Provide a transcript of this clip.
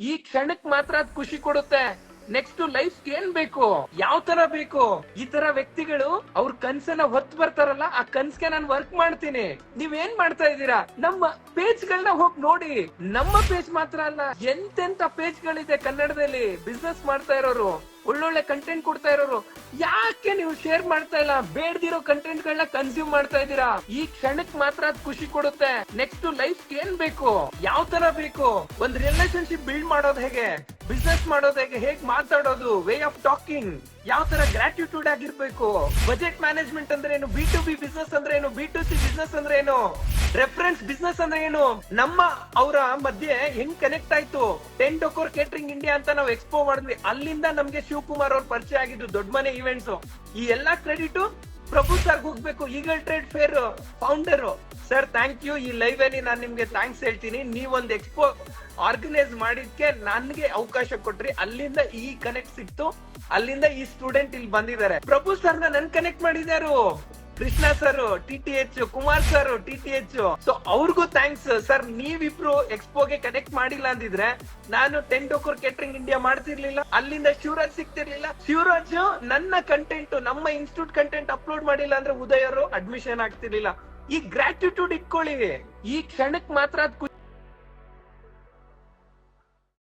ಈ ಕ್ಷಣಕ್ ಮಾತ್ರ ಅದ್ ಖುಷಿ ಕೊಡುತ್ತೆ. ನೆಕ್ಸ್ಟ್ ಲೈಫ್ ಏನ್ ಬೇಕು? ಯಾವ ತರ ಬೇಕು? ಈ ತರ ವ್ಯಕ್ತಿಗಳು ಅವ್ರ ಕನ್ಸನ್ನ ಹೊತ್ತು ಬರ್ತಾರಲ್ಲ, ಆ ಕನ್ಸ್ಗೆ ನಾನು ವರ್ಕ್ ಮಾಡ್ತೀನಿ. ನೀವ್ ಏನ್ ಮಾಡ್ತಾ ಇದ್ದೀರಾ? ನಮ್ಮ ಪೇಜ್ ಗಳನ್ನ ಹೋಗಿ ನೋಡಿ. ನಮ್ಮ ಪೇಜ್ ಮಾತ್ರ ಅಲ್ಲ, ಎಂತೆಂತ ಪೇಜ್ ಗಳಿದೆ ಕನ್ನಡದಲ್ಲಿ ಬಿಸ್ನೆಸ್ ಮಾಡ್ತಾ ಇರೋರು. ಒಳ್ಳೊಳ್ಳೆ ಕಂಟೆಂಟ್ ಕೊಡ್ತಾ ಇರೋರು. ಯಾಕೆ ನೀವು ಶೇರ್ ಮಾಡ್ತಾ ಇಲ್ಲ? ಬೇಡ್ದಿರೋ ಕಂಟೆಂಟ್ ಗಳನ್ನ ಕನ್ಸ್ಯೂಮ್ ಮಾಡ್ತಾ ಇದ್ದೀರಾ? ಈ ಕ್ಷಣಕ್ ಮಾತ್ರ ಅದ್ ಖುಷಿ ಕೊಡುತ್ತೆ. ನೆಕ್ಸ್ಟ್ ಲೈಫ್ ಏನ್ ಬೇಕು? ಯಾವ ತರ ಬೇಕು? ಒಂದ್ ರಿಲೇಶನ್ಶಿಪ್ ಬಿಲ್ಡ್ ಮಾಡೋದು ಹೇಗೆ? ಬಿಸ್ನೆಸ್ ಮಾಡೋದು ಹೇಗೆ? ಹೇಗ್ ಮಾತಾಡೋದು? ವೇ ಆಫ್ ಟಾಕಿಂಗ್ ಯಾವ ತರ ಗ್ರಾಟಿಟ್ಯೂಡ್ ಆಗಿರ್ಬೇಕು? ಬಜೆಟ್ ಮ್ಯಾನೇಜ್ಮೆಂಟ್ ಅಂದ್ರೆ ಏನು ಬಿ ಟು ಬಿ ಬಿಸ್ನೆಸ್ ಅಂದ್ರೆ ಏನು ಬಿ ಟು ಸಿ ಬಿಸ್ನೆಸ್ ಅಂದ್ರೆ ಏನು ರೆಫರೆನ್ಸ್ ಬಿಸ್ನೆಸ್ ಅಂದ್ರೆ ಏನು? ನಮ್ಮ ಅವರ ಮಧ್ಯೆ ಹೆಂಗ್ ಕನೆಕ್ಟ್ ಆಯ್ತು? ಟೆನ್ ಡೊಕೋರ್ ಕೇಟರಿಂಗ್ ಇಂಡಿಯಾ ಅಂತ ನಾವು ಎಕ್ಸ್ಪೋ ಮಾಡಿದ್ವಿ. ಅಲ್ಲಿಂದ ನಮ್ಗೆ ಶಿವಕುಮಾರ್ ಅವ್ರ ಪರಿಚಯ ಆಗಿದ್ದು ದೊಡ್ಡ ಮನೆ ಇವೆಂಟ್ಸ್ ಈ ಎಲ್ಲಾ ಕ್ರೆಡಿಟ್ ಪ್ರಭು ಸರ್ ಹೋಗ್ಬೇಕು. Eagle trade fair founder sir thank you ಈ ಲೈವ್ ಅಲ್ಲಿ ನಾನು ನಿಮ್ಗೆ ಥ್ಯಾಂಕ್ಸ್ ಹೇಳ್ತೀನಿ. ನೀವೊಂದು ಎಕ್ಸ್ಪೋ ಆರ್ಗನೈಸ್ ಮಾಡಿದ್ಕೆ ನನ್ಗೆ ಅವಕಾಶ ಕೊಟ್ರಿ. ಅಲ್ಲಿಂದ ಈ ಕನೆಕ್ಟ್ ಸಿಕ್ತು. ಅಲ್ಲಿಂದ ಈ ಸ್ಟೂಡೆಂಟ್ ಇಲ್ಲಿ ಬಂದಿದ್ದಾರೆ. ಪ್ರಭು ಸರ್ ನನ್ connect ಮಾಡಿದಾರು Krishna sir, T T H, Kumar sir, T T H. So ಅವ್ರಿಗೂ ಥ್ಯಾಂಕ್ಸ್ ಸರ್ ನೀವಿಬ್ರು ಎಕ್ಸ್ಪೋಗೆ ಕನೆಕ್ಟ್ ಮಾಡಿಲ್ಲ ಅಂದಿದ್ರೆ ನಾನು ಟೆನ್ ಟೋಕರ್ ಕೇಟರಿಂಗ್ ಇಂಡಿಯಾ ಮಾಡ್ತಿರ್ಲಿಲ್ಲ. ಅಲ್ಲಿಂದ ಶಿವರಾಜ್ ಸಿಗ್ತಿರ್ಲಿಲ್ಲ. ಶಿವರಾಜ್ ನನ್ನ ಕಂಟೆಂಟ್ ನಮ್ಮ ಇನ್ಸ್ಟಿಟ್ಯೂಟ್ ಕಂಟೆಂಟ್ ಅಪ್ಲೋಡ್ ಮಾಡಿಲ್ಲ ಅಂದ್ರೆ ಉದಯರು ಅಡ್ಮಿಷನ್ ಆಗ್ತಿರ್ಲಿಲ್ಲ. ಈ ಗ್ರಾಟಿಟ್ಯೂಡ್ ಇಟ್ಕೊಳ್ಳಿ ಈ ಕ್ಷಣಕ್ ಮಾತ್ರ ಅದ್